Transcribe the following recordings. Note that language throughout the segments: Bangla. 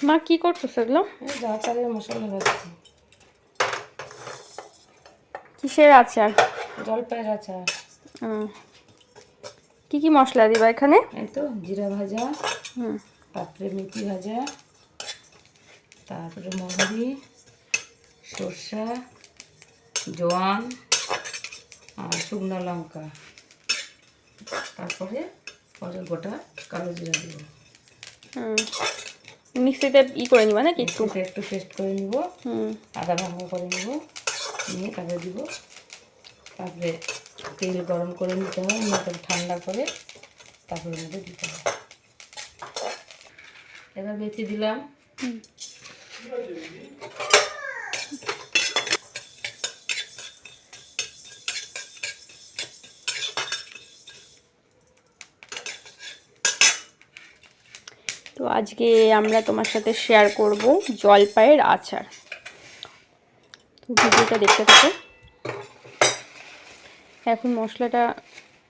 মা কি করছ সেগুলো এই যা চালের মশলা ভাজছি কিসের আচার? জলপাইয়ের আচার। হুম। কি কি মশলা দিবা এখানে? এই তো জিরা ভাজা হুম। তারপরে মেথি ভাজা তারপরে মহরি সর্ষা জোয়ান আর শুকনো লঙ্কা। তারপরে পরে গোটা কালো জিরা দিব। হুম। মিক্সিতে ই করে নিবা নাকি একটু? একটু পেস্ট করে নিব। হুম। আদা ভাঙা করে নিব। নিয়ে তারপরে দিব। তারপরে তেল গরম করে নিতে হবে নিয়ে তারপরে ঠান্ডা করে তারপরে মধ্যে দিতে হবে। এবার বেঁচে দিলাম। তো আজকে আমরা তোমার সাথে শেয়ার করব জলপাইয়ের আচার। তো ভিডিওটা দেখতে থাকো। এখন মশলাটা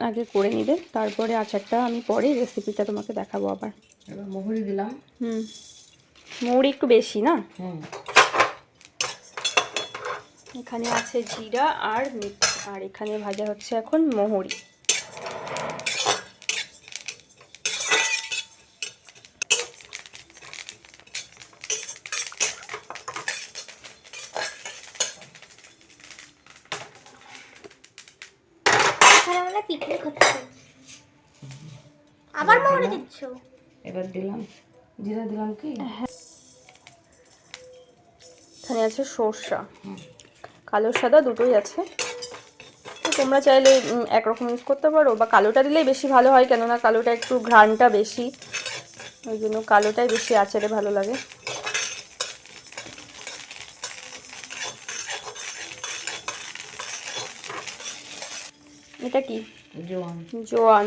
আগে করে নিবে তারপরে আচারটা আমি পরে রেসিপিটা তোমাকে দেখাবো আবার। মহুরি দিলাম। হুম। মৌরি একটু বেশি না? এখানে আছে জিরা আর মির্চ আর এখানে ভাজা হচ্ছে এখন মোহরি। এখানে আমরা পিকনিক হচ্ছে আবার মোহরে দিচ্ছ? এবার দিলাম। জিরা দিলাম কি? এখানে আছে সর্ষা। কালো সাদা দুটোই আছে। তোমরা চাইলে একরকম ইউজ করতে পারো। বা কালোটা দিলেই বেশি ভালো হয় কেননা কালোটা একটু ঘ্রাণটা বেশি। ওই জন্য কালোটাই বেশি আচারে ভালো লাগে। এটা কি? জোয়ান। জোয়ান।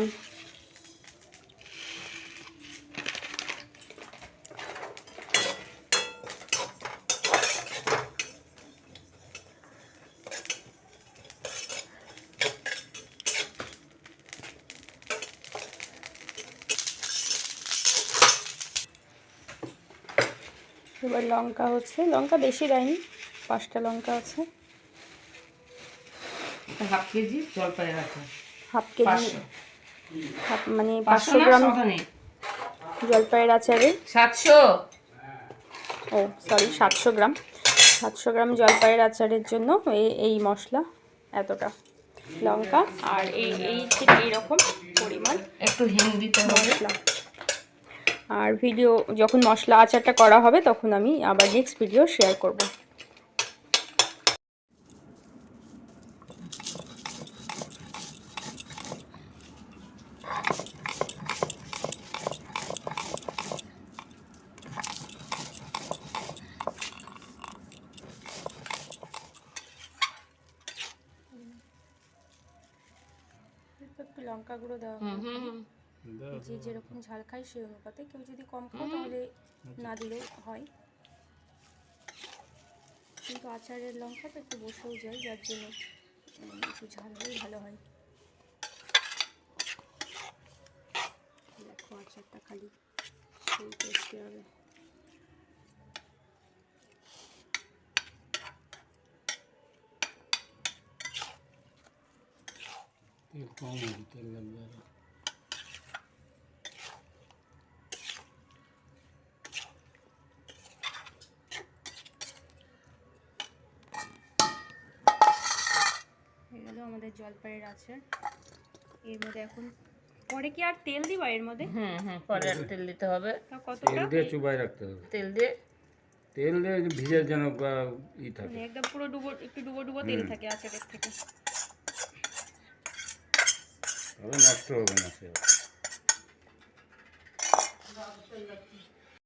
এবার লঙ্কা হচ্ছে। লঙ্কা বেশি দেয়নি পাঁচটা লঙ্কা আছে। হাফ কেজি আচার হাফ কেজি মানে পাঁচশো গ্রাম জলপাইয়ের আচারে সাতশো। ও সরি সাতশো গ্রাম। সাতশো গ্রাম জলপাইয়ের আচারের জন্য এই এই মশলা এতটা লঙ্কা। আর এই এই ঠিক এইরকম পরিমাণ একটু হিং দিতে হবে। আর ভিডিও যখন মশলা আচারটা করা হবে তখন আমি আবার নেক্সট ভিডিও শেয়ার করব। একটু লঙ্কা গুঁড়ো দেওয়া হুম হুম হুম। যে যেরকম ঝাল খায় সেই অনুপাতে কেউ যদি কম খায় তাহলে না দিলেও হয়। কিন্তু আচারের লঙ্কা তো একটু বসেও যায় যার জন্য একটু ঝাল হলেই ভালো হয়। দেখো আচারটা খালি সেই টেস্টি হবে। হয়ে গেল আমাদের জলপাইয়ের আচার। এর মধ্যে এখন পরে কি আর তেল দিবা এর মধ্যে? হুম হুম পরে আর তেল দিতে হবে। তা তেল দিয়ে চুবাই রাখতে হবে। তেল দিয়ে? তেল দিয়ে ভিজের যেন ই থাকে। মানে একদম পুরো ডুবো একটু ডুবো ডুবো তেল থাকে আচারের থেকে। তবে নষ্ট হবে না সে